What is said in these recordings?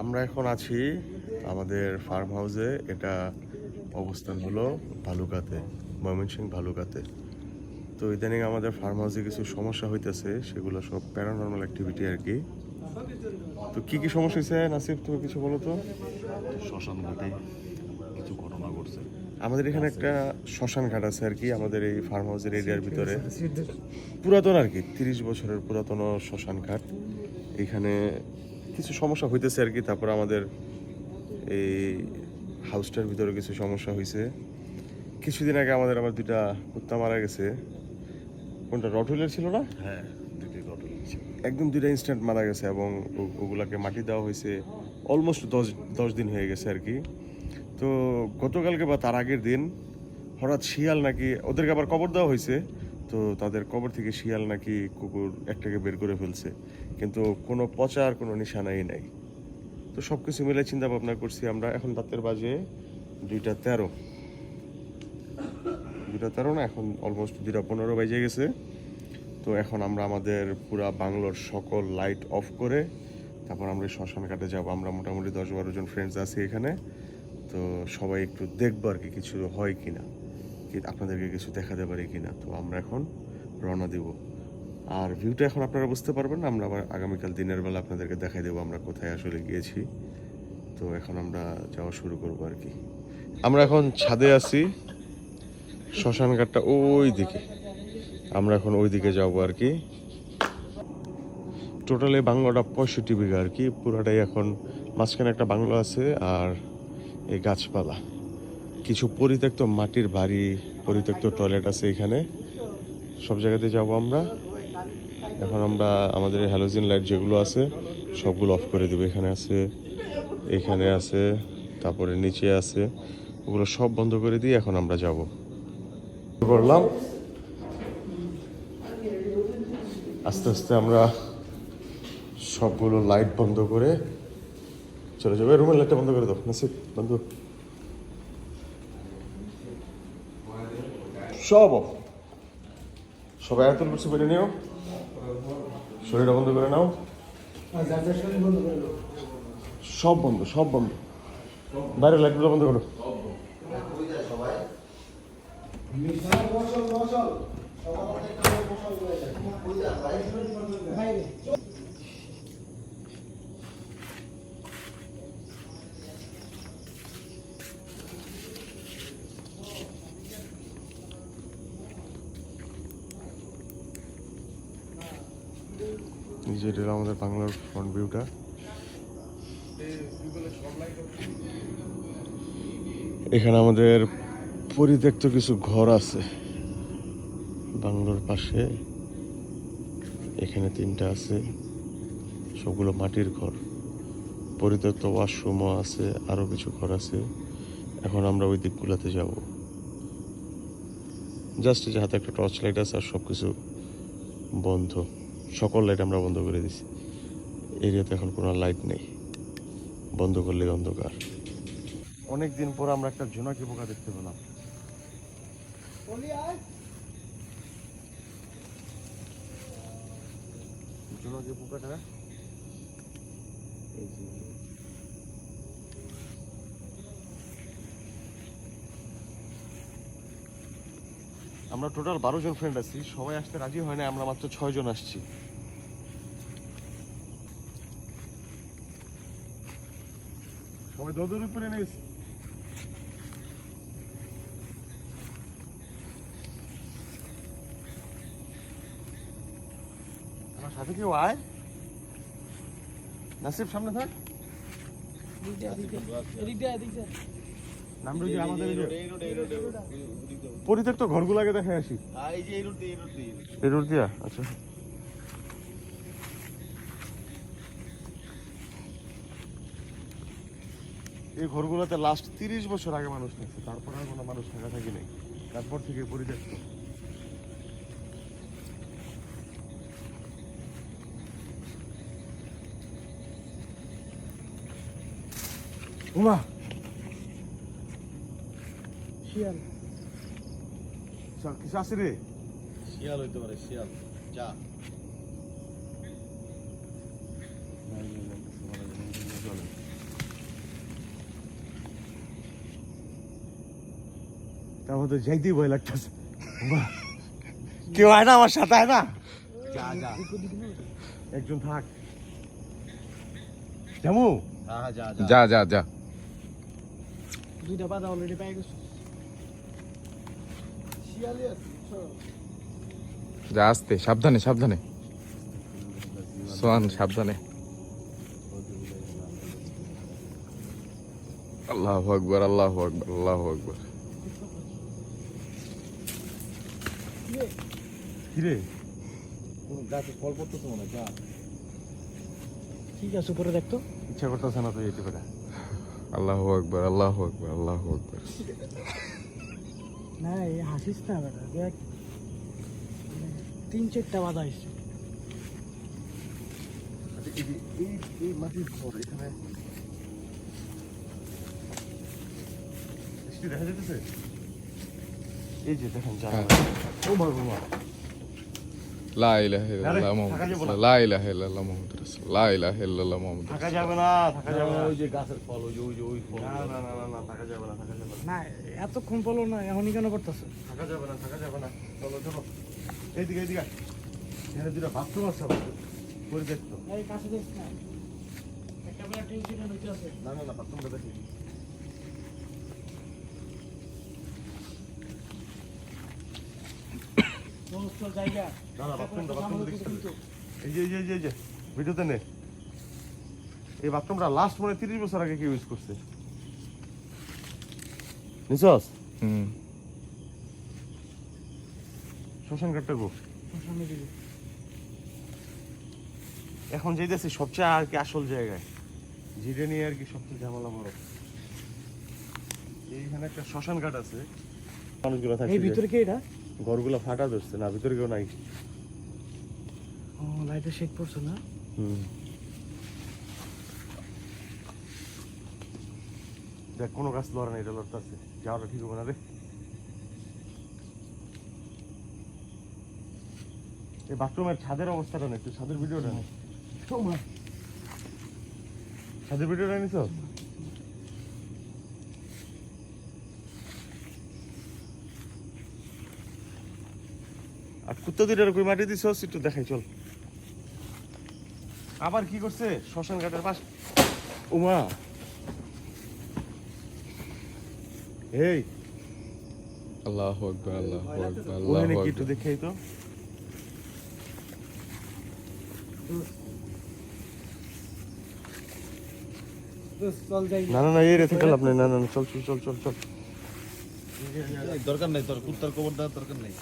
আমরা এখন আছি আমাদের ফার্ম হাউসে এটা অবস্থান হলো ভালুকাতে, ময়মনসিংহ ভালুকাতে। তো ইদানিং আমাদের ফার্ম হাউসে কিছু সমস্যা হইতেছে, সেগুলো সব প্যারানর্মাল অ্যাক্টিভিটি আর কি তো কি কি সমস্যা হয়েছে নাসিফ তুমি কিছু বলো তো। শ্মশান ঘটছে আমাদের এখানে একটা শ্মশান ঘাট আছে আর কি আমাদের এই ফার্ম হাউসের এরিয়ার ভিতরে। পুরাতন আর কি তিরিশ বছরের পুরাতন শ্মশান ঘাট। এখানে কিছু সমস্যা হইতেছে আর কি তারপর আমাদের এই হাউসটার ভিতরে কিছু সমস্যা হয়েছে কিছুদিন আগে আমাদের আবার দুইটা কুত্তা মারা গেছে। কোনটা রটুলের ছিল না? হ্যাঁ একদম দুইটা ইনস্ট্যান্ট মারা গেছে এবং ওগুলাকে মাটি দেওয়া হয়েছে অলমোস্ট দশ দশ দিন হয়ে গেছে আর কি। তো গতকালকে বা তার আগের দিন হঠাৎ শিয়াল নাকি, ওদেরকে আবার কবর দেওয়া হয়েছে, তো তাদের কবর থেকে শিয়াল নাকি কুকুর একটাকে বের করে ফেলছে। কিন্তু কোনো পচার কোনো নিশানাই নাই। তো সব কিছু মিলে চিন্তা ভাবনা করছি আমরা, এখন রাতের বাজে দুইটা তেরো। দুইটা তেরো না, এখন অলমোস্ট দুইটা পনেরো বাজে গেছে। তো এখন আমরা আমাদের পুরা বাংলোর সকল লাইট অফ করে, তারপর আমরা শ্মশান ঘাটে যাব। আমরা মোটামুটি দশ বারো জন ফ্রেন্ডস আছি এখানে। তো সবাই একটু দেখব আর কি কিছু হয় কিনা, কি আপনাদেরকে কিছু দেখাতে পারি কিনা। তো আমরা এখন রওনা দিব। আর ভিউটা এখন আপনারা বুঝতে পারবেন না, আমরা আবার আগামীকাল দিনের বেলা আপনাদেরকে দেখাই দেবো আমরা কোথায় আসলে গিয়েছি। তো এখন আমরা যাওয়া শুরু করব আর কি। আমরা এখন ছাদে আছি, শ্মশান ঘাটটা ওই দিকে আমরা এখন ওই দিকে যাব আর কি। টোটালি বাংলোটা পঁয়ষট্টি বিঘা আর কি, পুরাটাই এখন মাঝখানে একটা বাংলো আছে আর এই গাছপালা। কিছু পরিত্যক্ত মাটির বাড়ি, পরিত্যক্ত টয়লেট আছে এখানে। সব জায়গাতে যাব আমরা। এখন আমরা আমাদের হ্যালোজিন লাইট যেগুলো আছে, সবগুলো অফ করে দেবো। এখানে আছে এখানে আছে, তারপরে নিচে আছে। ওগুলো সব বন্ধ করে দিয়ে এখন আমরা যাব। করলাম। আস্তে আস্তে আমরা সবগুলো লাইট বন্ধ করে চলে যাব। রুমের লাইটটা বন্ধ করে দাও নাসিব বন্ধ। সব। সবাই আয়াতুল কুরসি করে নিও। শরীরটা বন্ধ করে নাও। সব বন্ধ সব বন্ধ। বাইরের লাইটগুলো বন্ধ করো এটা আমাদের বাংলার ফ্রন্ট ভিউটা এখানে আমাদের পরিত্যক্ত কিছু ঘর আছে। বাংলোর পাশে। এখানে তিনটা আছে। সবগুলো মাটির ঘর। পরিত্যক্ত ওয়াশরুমও আছে আরও কিছু ঘর আছে। এখন আমরা ওই দিকগুলোতে যাব। জাস্ট যে হাতে একটা টর্চ লাইট আছে আর সব কিছু বন্ধ। সকল লাইট আমরা বন্ধ করে দিছি। এরিয়াতে এখন কোনো লাইট নেই। বন্ধ করলে অন্ধকার। অনেক দিন পর আমরা একটা জোনাকি পোকা দেখতে পেলাম। আমরা টোটাল বারো জন ফ্রেন্ড আছি, সবাই আসতে রাজি হয় না আমরা মাত্র ছয় জন আসছি। সবাই দৌড় উপরে নিয়েছি আমার সাথে কেউ আয়। নাসিব সামনে থাক। নাম রয়েছে আমাদের এই যে। পরিত্যক্ত ঘরগুলাকে দেখে আসি। এই রুট দিয়া? আচ্ছা। এই ঘরগুলোতে লাস্ট তিরিশ বছর আগে মানুষ থাকছে তারপর আর কোনো মানুষ থাকা থাকি নাই। তারপর থেকে পরিত্যক্ত। উমা! শিয়াল। কিছু আছে রে? শিয়াল হইতে পারে শিয়াল। যা। Thank you. তারপর তো যাইতেই ভয় লাগতেছে। বাহ। কেউ আয় না আমার সাথে আয় না। যা যা। একজন থাক। জামু? হ্যাঁ যা যা। যা যা দুইটা বাধা অলরেডি পেয়ে গেছো। যা আসতে সাবধানে সাবধানে। সোহান সাবধানে। আল্লাহ আকবর আল্লাহ আকবর আল্লাহ আকবর। কিরে? কোন গাছে ফল পড়তেছে মনে যা। ঠিক আছে উপরে দেখতো ইচ্ছা করতেছে না তো যেতে পারে আল্লাহ আকবর আল্লাহ আকবর আল্লাহ আকবর। না এই হাসিস না বেটা দেখ। তিন চারটা বাধা আসছে আচ্ছা, এই এই মাটির ঘর এখানে দেখা যেতেছে এই যে দেখেন জানালা। ও মা লা ইলাহা ইল্লাল্লাহ মুহাম্মাদুর থাকা যাবে না। রাসূলুল্লাহ। লা ইলাহা ইল্লাল্লাহ মুহাম্মাদুর রাসূলুল্লাহ। লা ইলাহা ইল্লাল্লাহ মুহাম্মাদুর থাকা যাবে না থাকা যাবে না। ওই যে গাছের ফল ওই যে ওই যে ওই ফল। না না না না না থাকা যাবে না থাকা যাবে না। না এতক্ষণ পলো না এখনই কেন করতেছে? থাকা যাবে না থাকা যাবে না। চলো চলো। এইদিকে এইদিকে। এখানে দুটো বাথরুম আছে আবার। পরিবেশ তো। এই কাছে দেখ না। একটা বেলা টেনশন হইতে না না না বাথরুমটা দেখি। জায়গা। এই যে এই যে এই যে, ভিডিওতে নে। এই বাথরুমটা লাস্ট মনে তিরিশ বছর আগে কেউ ইউজ করছে। হুম। শ্মশান এখন যেতেছি সবচেয়ে আর কি আসল জায়গায়। জিরে নিয়ে আর কি সবচেয়ে ঝামেলা বড়। এইখানে একটা শ্মশান ঘাট আছে। মানুষগুলো থাকে এই ভিতরে কি এটা? ঘরগুলো ফাটা ধরছে না ভিতরে কেউ নাই। ও লাইটে শেক পড়ছে না? হুম। দেখ কোনো গাছ লড়া নেই এটা লড়তেছে। যাওয়াটা ঠিক হবে না রে। এই বাথরুমের ছাদের অবস্থাটা নেই একটু ছাদের ভিডিওটা নেই ছাদের ভিডিওটা নিছ? আর কুত্তা দুইটার কই মাটি দিছ একটু দেখাই চল। আবার কি করছে? শ্মশান ঘাটের পাশ। উমা। এই। আল্লাহু আকবর আল্লাহু আকবর আল্লাহু ওখানে কি একটু দেখাই তো। না না না এই রে থেকে লাভ নেই না না না, চল চল চল চল চল। দরকার নাই তোর কুত্তার কবর দেওয়ার দরকার নেই।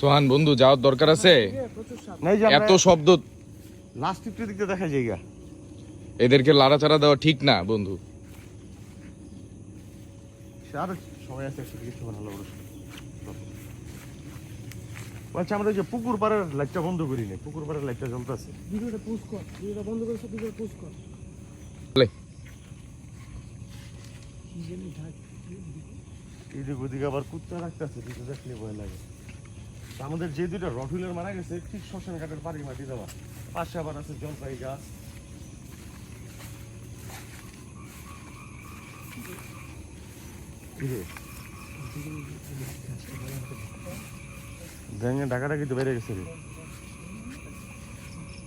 সোহান বন্ধু যাওয়ার দরকার আছে? প্রচুর সাপ। নাই যে এত শব্দ লাস্ট দেখা যায়গা এদেরকে লাড়াচাড়া দেওয়া ঠিক না বন্ধু। আর সময় আছে একসাথে কিছু ভালো আচ্ছা আমরা ওই যে পুকুর পাড়ের লাইটটা বন্ধ করি নি পুকুর পাড়ের লাইটটা জ্বলতেছে। ভিডিওটা পোস্ট কর ভিডিওটা বন্ধ করেছে ভিডিওটা পোস্ট কর লে। কি জানি ঢাক এইদিকে ওদিকে আবার কুত্তা রাখতেছে দুটো দেখলে ভয় লাগে। আমাদের যে দুটো রটুলের মারা গেছে ঠিক শ্মশান ঘাটের পাড়ি মাটি দেওয়া। পাশে আবার আছে জলপাই গাছ? ব্যাঙে ডাকাটা কিন্তু বেড়ে গেছে রে।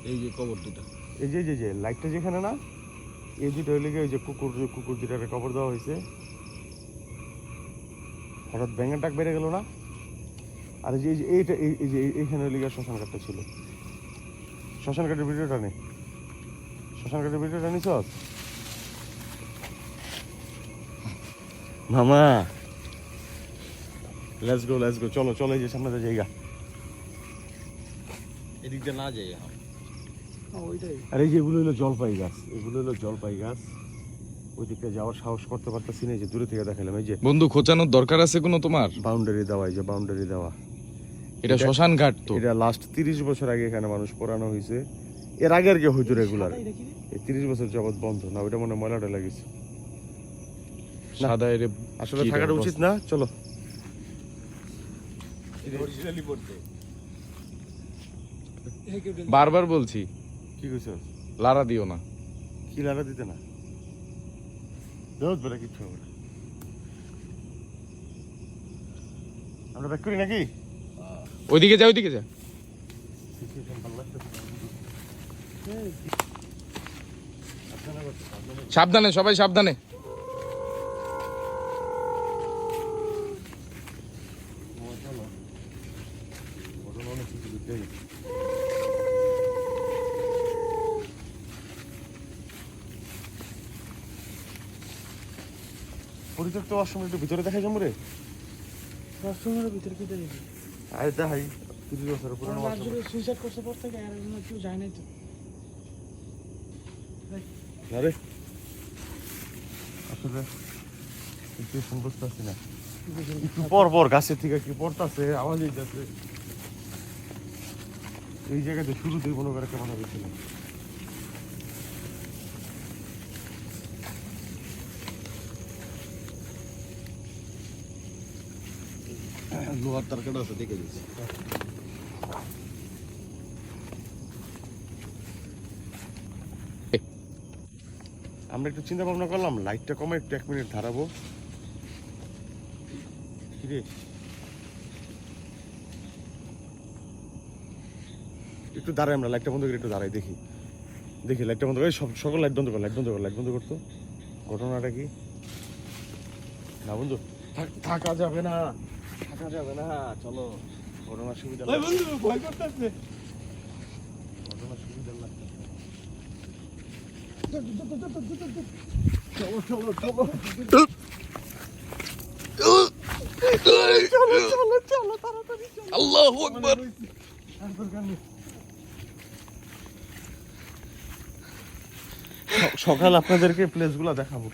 এই যে কবর দুটা। এই এই যে যে লাইটটা যেখানে না এই দুটো গিয়ে ওই যে কুকুর কুকুর দুটারে কবর দেওয়া হয়েছে হঠাৎ ব্যাঙের ডাক বেড়ে গেল না? আর যে এইটা, এই- যে, এই- এইখানে গিয়ে শ্মশান ঘাটটা ছিল। শ্মশান ঘাটের ভিডিওটা নেই শ্মশান ঘাটের ভিডিওটা নিছ? মামা! লেটস গো লেটস গো চলো চলো, এই যে সামনে জায়গা। এদিক দিয়ে না যাই আর এই যে এগুলো হলো জলপাই গাছ এগুলো হলো জলপাই গাছ ওই যাওয়ার সাহস করতে পারতেছি না যে দূরে থেকে দেখালাম এই যে বন্ধু খোঁচানোর দরকার আছে কোনো তোমার? বাউন্ডারি দেওয়া এই যে বাউন্ডারি দেওয়া। এটা শ্মশান ঘাট তো। এটা লাস্ট তিরিশ বছর আগে এখানে মানুষ পড়ানো হয়েছে। এর আগে আর কি হইতো রেগুলার? এই তিরিশ বছর যাবত বন্ধ। না ওইটা মনে হয় ময়লাটা লাগিয়েছে। না। সাদা এর আসলে থাকাটা উচিত না চলো। বারবার বলছি। কি কইছ? লারা দিও না। কি লাড়া দিতে না? কিচ্ছু হবে না। আমরা ব্যাক করি নাকি? ওইদিকে যা ওইদিকে যা। সাবধানে সবাই সাবধানে। পরিত্যক্ত আশ্রম একটু ভিতরে দেখা যাব রে। ওয়াশরুমের ভিতরে কি দেখি আরে দেখাই তিরিশ বছরের পুরনো সুইসাইড করছে পর থেকে আর এখনও কেউ যায় নাই তো। আরে আসলে একটু বুঝতে পারছি না। একটু পর পর গাছের থেকে কি পড়তাছে আওয়াজ হইতাছে। এই জায়গাতে শুরুতেই মনে করে কেমন হয়েছিল। লোহার তারকাটা আছে, দেখে দিচ্ছি আমরা একটু চিন্তা ভাবনা করলাম, লাইটটা কমে একটু এক মিনিট ধারাবো। কিরে? একটু দাঁড়াই আমরা, লাইটটা বন্ধ করে একটু দাঁড়াই, দেখি। দেখি, লাইটটা বন্ধ করে সব, সকল লাইট বন্ধ কর, লাইট বন্ধ কর, লাইট বন্ধ করতো। ঘটনাটা কি? না বন্ধু? থাকা যাবে না। থাকা যাবে না চলো। ঘটনার সুবিধা বন্ধু ভয় করতেছে। ঘটনার সুবিধা লাগছে। চলো চলো চলো। চলো চলো চলো তাড়াতাড়ি আল্লাহু আকবার। আর দরকার নেই। সকাল আপনাদেরকে প্লেসগুলো দেখাবো।